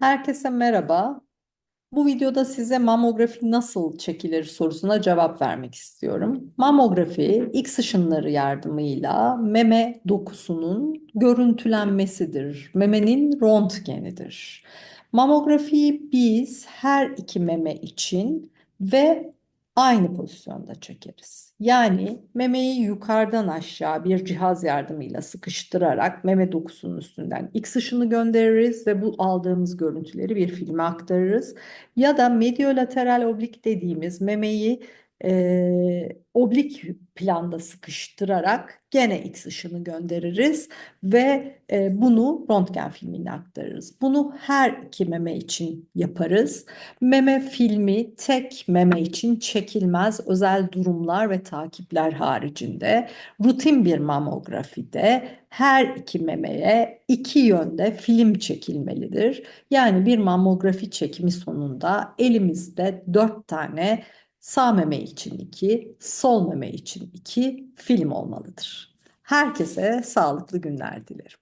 Herkese merhaba. Bu videoda size mamografi nasıl çekilir sorusuna cevap vermek istiyorum. Mamografi X ışınları yardımıyla meme dokusunun görüntülenmesidir. Memenin röntgenidir. Mamografiyi biz her iki meme için ve aynı pozisyonda çekeriz. Yani memeyi yukarıdan aşağı bir cihaz yardımıyla sıkıştırarak meme dokusunun üstünden X ışını göndeririz ve bu aldığımız görüntüleri bir filme aktarırız. Ya da mediolateral oblik dediğimiz memeyi e, oblik planda sıkıştırarak gene X ışını göndeririz ve e, bunu röntgen filmine aktarırız. Bunu her iki meme için yaparız. Meme filmi tek meme için çekilmez özel durumlar ve takipler haricinde rutin bir mamografide her iki memeye iki yönde film çekilmelidir. Yani bir mamografi çekimi sonunda elimizde dört tane sağ meme için iki, sol meme için iki film olmalıdır. Herkese sağlıklı günler dilerim.